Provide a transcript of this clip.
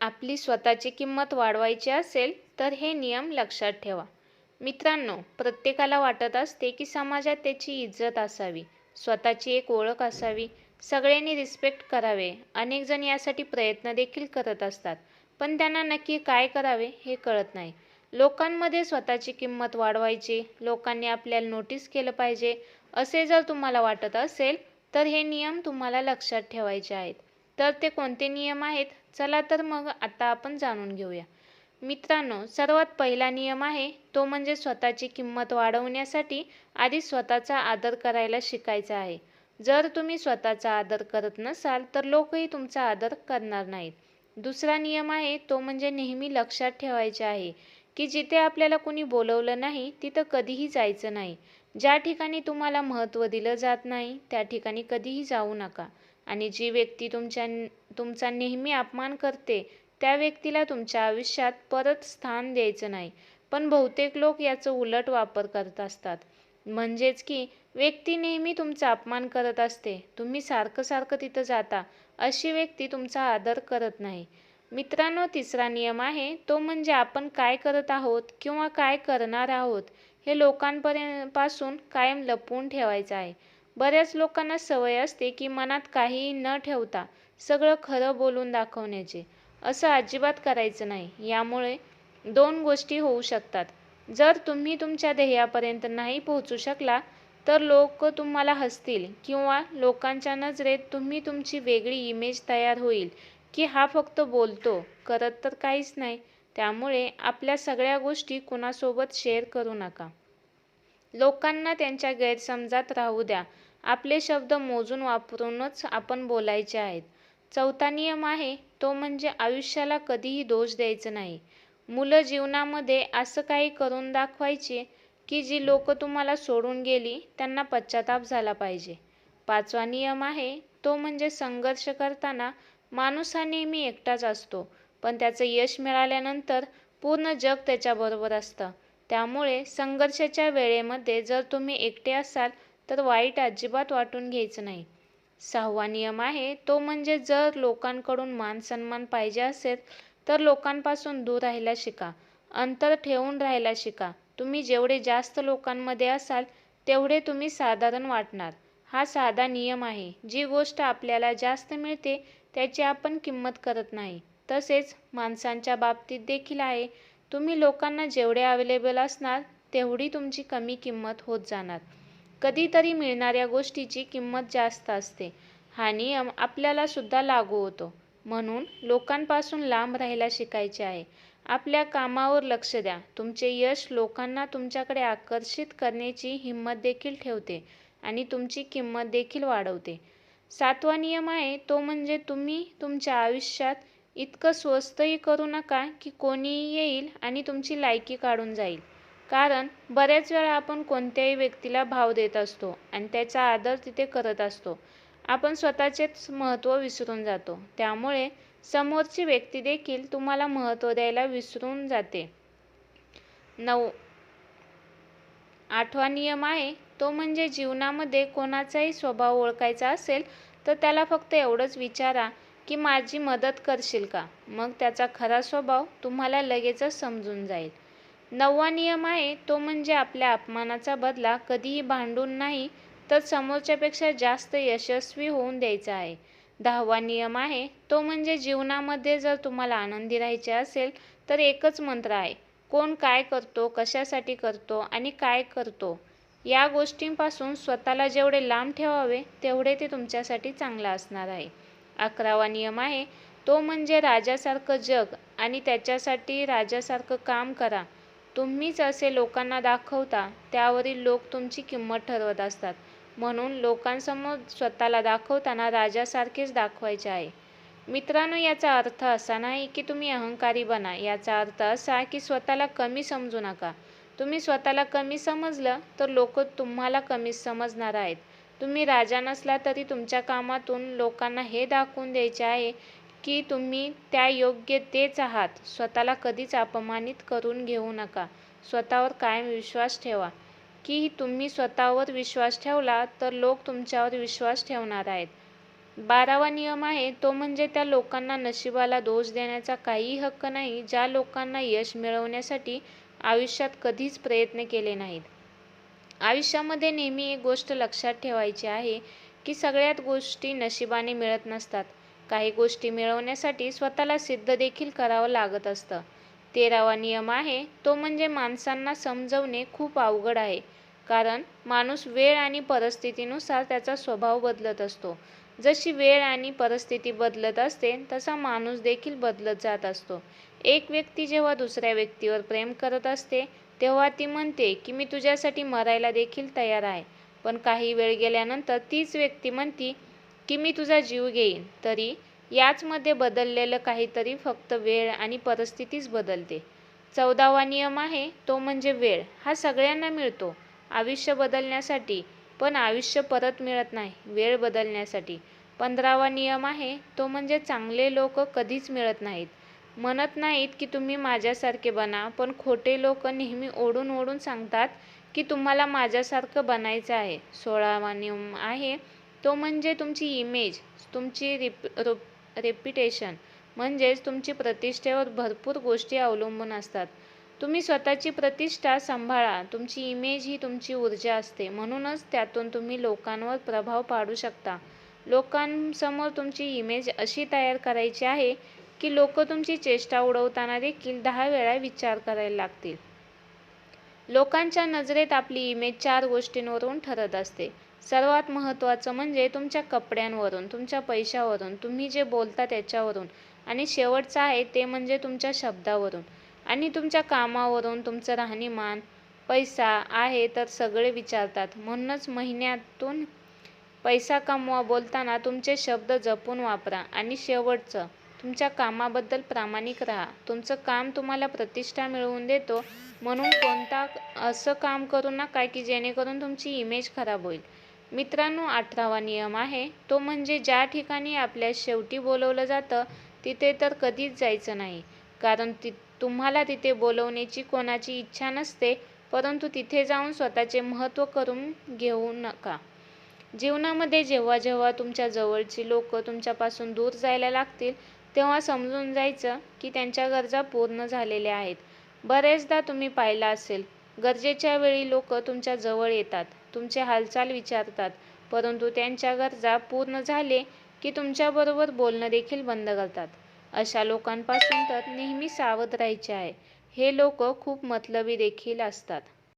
आपली स्वतःची किंमत वाढवायची असेल तर हे नियम लक्षात ठेवा. मित्रांनो प्रत्येकाला वाटत असते की समाजात त्याची इज्जत असावी स्वतःची एक ओळख असावी. सगळ्यांनी रिस्पेक्ट करावे. अनेक जण यासाठी प्रयत्न देखील करत असतात पण त्यांना नक्की काय करावे हे कळत नाही. लोकांमध्ये स्वतःची किंमत वाढवायची लोकांनी आपल्याला नोटीस केलं पाहिजे. असे जर तुम्हाला वाटत असेल तर हे नियम तुम्हाला लक्षात ठेवायचे आहेत. तर ते कोणते नियम आहेत? चला तर मग आता आपण जाणून घेऊया. मित्रांनो सर्वात पहिला नियम आहे तो म्हणजे स्वतःची किंमत वाढवण्यासाठी आधी स्वतःचा आदर करायला शिकायचा आहे. जर तुम्ही स्वतःचा आदर करत नसाल तर लोकही तुमचा आदर करणार नाहीत. दुसरा नियम आहे तो म्हणजे नेहमी लक्षात ठेवायचे आहे की जिथे आपल्याला कोणी बोलवलं नाही तिथं कधीही जायचं नाही. ज्या ठिकाणी तुम्हाला महत्त्व दिलं जात नाही त्या ठिकाणी कधीही जाऊ नका. आणि जी व्यक्ती तुमच्या तुमचा नेहमी अपमान करते त्या व्यक्तीला तुमच्या आयुष्यात परत स्थान द्यायचं नाही. पण बहुतेक लोक याचं उलट वापर करत असतात. म्हणजेच की व्यक्ती नेहमी तुमचा अपमान करत असते. तुम्ही सारखं सारखं तिथं जाता अशी व्यक्ती तुमचा आदर करत नाही. मित्रांनो तिसरा नियम आहे तो म्हणजे आपण काय करत आहोत किंवा काय करणार आहोत हे लोकांपर्यंत पासून कायम लपवून ठेवायचं आहे. बऱ्याच लोकांना सवय असते की मनात काहीही न ठेवता सगळं खरं बोलून दाखवण्याचे. असं अजिबात करायचं नाही. यामुळे दोन गोष्टी होऊ शकतात. जर तुम्ही तुमच्या ध्येयापर्यंत नाही पोहोचू शकला तर लोक तुम्हाला हसतील किंवा लोकांच्या नजरेत तुम्ही तुमची वेगळी इमेज तयार होईल की हा फक्त बोलतो करत तर काहीच नाही. त्यामुळे आपल्या सगळ्या गोष्टी कुणासोबत शेअर करू नका. लोकांना त्यांच्या गैरसमजात राहू द्या. आपले शब्द मोजून वापरूनच आपण बोलायचे आहेत. चौथा नियम आहे तो म्हणजे आयुष्याला कधीही दोष द्यायचा नाही. मुलं जीवनामध्ये असं काही करून दाखवायचे की जी लोक तुम्हाला सोडून गेली त्यांना पश्चाताप झाला पाहिजे. पाचवा नियम आहे तो म्हणजे संघर्ष करताना माणूस हा नेहमी एकटाच असतो पण त्याचं यश मिळाल्यानंतर पूर्ण जग त्याच्याबरोबर असतं. त्यामुळे संघर्षाच्या वेळेमध्ये जर तुम्ही एकटे असाल तर वाईट अजिबात वाटून घ्यायचं नाही. सहावा नियम आहे तो म्हणजे जर लोकांकडून मान सन्मान पाहिजे असेल तर लोकांपासून दूर राहायला शिका. अंतर ठेवून राहायला शिका. तुम्ही जेवढे जास्त लोकांमध्ये असाल तेवढे तुम्ही साधारण वाटणार. हा साधा नियम आहे. जी गोष्ट आपल्याला जास्त मिळते त्याची आपण किंमत करत नाही. तसेच माणसांच्या बाबतीत देखील आहे. तुम्ही लोकांना जेवढे अवेलेबल असणार तेवढी तुमची कमी किंमत होत जाणार. कधीतरी मिळणाऱ्या गोष्टीची किंमत जास्त असते. हा नियम आपल्याला सुद्धा लागू होतो. म्हणून लोकांपासून लांब राहायला शिकायचे आहे. आपल्या कामावर लक्ष द्या. तुमचे यश लोकांना तुमच्याकडे आकर्षित करण्याची हिंमत देखील ठेवते आणि तुमची किंमत देखील वाढवते. सातवा नियम आहे तो म्हणजे तुम्ही तुमच्या आयुष्यात इतकं स्वस्तही करू नका की कोणीही येईल आणि तुमची लायकी काढून जाईल. कारण बऱ्याच वेळा आपण कोणत्याही व्यक्तीला भाव देत असतो आणि त्याचा आदर तिथे करत असतो. आपण स्वतःचेच महत्त्व विसरून जातो. त्यामुळे समोरची व्यक्ती देखील तुम्हाला महत्त्व द्यायला विसरून जाते. नऊ. आठवा नियम आहे तो म्हणजे जीवनामध्ये कोणाचाही स्वभाव ओळखायचा असेल तर त्याला फक्त एवढंच विचारा की माझी मदत करशील का? मग त्याचा खरा स्वभाव तुम्हाला लगेचच समजून जाईल. नववा नियम आहे तो म्हणजे आपल्या अपमानाचा बदला कधीही भांडून नाही तर समोरच्यापेक्षा जास्त यशस्वी होऊन द्यायचा आहे. दहावा नियम आहे तो म्हणजे जीवनामध्ये जर तुम्हाला आनंदी राहायचे असेल तर एकच मंत्र आहे कोण काय करतो कशासाठी करतो आणि काय करतो? या गोष्टींपासून स्वतःला जेवढे लांब ठेवावे तेवढे ते तुमच्यासाठी चांगलं असणार आहे. अकरावा नियम आहे तो म्हणजे राजासारखं जग आणि त्याच्यासाठी राजासारखं काम करा. तुम्हीच असे लोकांना दाखवता त्यावरील लोक तुमची किंमत ठरवत असतात. म्हणून लोकांसमोर स्वतःला दाखवताना राजासारखेच दाखवायचे आहे. मित्रांनो याचा अर्थ असा नाही की तुम्ही अहंकारी बना. याचा अर्थ असा की स्वतःला कमी समजू नका. तुम्ही स्वतःला कमी समजलं तर लोक तुम्हाला कमी समजणार आहेत. तुम्ही राजा नसला तरी तुमच्या कामातून लोकांना हे दाखवून द्यायचे आहे की तुम्ही त्या योग्य तेच आहात. स्वतःला कधीच अपमानित करून घेऊ नका. स्वतःवर कायम विश्वास ठेवा. की तुम्ही स्वतःवर विश्वास ठेवला तर लोक तुमच्यावर विश्वास ठेवणार आहेत. बारावा नियम आहे तो म्हणजे त्या लोकांना नशिबाला दोष देण्याचा काहीही हक्क नाही ज्या लोकांना यश मिळवण्यासाठी आयुष्यात कधीच प्रयत्न केले नाहीत. आयुष्यामध्ये नेहमी एक गोष्ट लक्षात ठेवायची आहे की सगळ्यात गोष्टी नशिबाने मिळत नसतात. काही गोष्टी मिळवण्यासाठी स्वतःला सिद्ध देखील करावं लागत असतं. तेरावा नियम आहे तो म्हणजे माणसांना समजवणे खूप अवघड आहे. कारण माणूस वेळ आणि परिस्थितीनुसार त्याचा स्वभाव बदलत असतो. जशी वेळ आणि परिस्थिती बदलत असते तसा माणूस देखील बदलत जात असतो. एक व्यक्ती जेव्हा दुसऱ्या व्यक्तीवर प्रेम करत असते तेव्हा ती म्हणते की मी तुझ्यासाठी मरायला देखील तयार आहे. पण काही वेळ गेल्यानंतर तीच व्यक्ती म्हणती की मी तुझा जीव घेईन. तरी याचमध्ये बदललेलं काहीतरी फक्त वेळ आणि परिस्थितीच बदलते. चौदावा नियम आहे तो म्हणजे वेळ. हा सगळ्यांना मिळतो. आयुष्य बदलण्यासाठी. पण आयुष्य परत मिळत नाही वेळ बदलण्यासाठी. पंधरावा नियम आहे तो म्हणजे चांगले लोक कधीच मिळत नाहीत. म्हणत नाहीत की तुम्ही माझ्यासारखे बना पण खोटे लोक नेहमी ओढून ओढून सांगतात की तुम्हाला माझ्यासारखं बनायचं आहे. सोळावा नियम आहे तो म्हणजे तुमची इमेज तुमची रिप रेप्युटेशन म्हणजेच तुमची प्रतिष्ठेवर भरपूर गोष्टी अवलंबून असतात. तुम्ही स्वतःची प्रतिष्ठा सांभाळा तुमची इमेज ही तुमची ऊर्जा असते. म्हणूनच त्यातून तुम्ही लोकांवर प्रभाव पाडू शकता. लोकांसमोर तुमची इमेज अशी तयार करायची आहे की लोक तुमची चेष्टा उडवताना देखील दहा वेळा विचार करायला लागतील. लोकांच्या नजरेत आपली इमेज चार गोष्टींवरून ठरत असते. सर्वात महत्त्वाचं म्हणजे तुमच्या कपड्यांवरून तुमच्या पैशावरून तुम्ही जे बोलता त्याच्यावरून. आणि शेवटचं आहे ते म्हणजे तुमच्या शब्दावरून. आणि तुमच्या कामावरून तुमचं राहणीमान पैसा आहे तर सगळे विचारतात. म्हणूनच महिन्यातून पैसा कमवा बोलताना तुमचे शब्द जपून वापरा. आणि शेवटचं तुमच्या कामाबद्दल प्रामाणिक राहा. तुमचं काम तुम्हाला प्रतिष्ठा मिळवून देतो. म्हणून कोणता असं काम करू नका की जेणेकरून तुमची इमेज खराब होईल. मित्रांनो अठरावा नियम आहे. तो म्हणजे ज्या ठिकाणी आपल्या शेवटी बोलवलं जातं तिथे तर कधीच जायचं नाही. कारण ति तुम्हाला तिथे बोलवण्याची कोणाची इच्छा नसते परंतु तिथे जाऊन स्वतःचे महत्त्व करून घेऊ नका. जीवनामध्ये जेव्हा जेव्हा तुमच्या जवळची लोक तुमच्यापासून दूर जायला लागतील तेव्हा समजून जायचं की त्यांच्या गरजा पूर्ण झालेल्या आहेत. बरेचदा तुम्ही पाहिलं असेल गरजेच्या वेळी लोक तुमच्या जवळ येतात तुमचे हालचाल विचारतात परंतु त्यांच्या गरजा पूर्ण झाले की तुमच्याबरोबर बोलणं देखील बंद करतात. अशा लोकांपासून तर नेहमी सावध राहायचे आहे. हे लोक खूप मतलबी देखील असतात.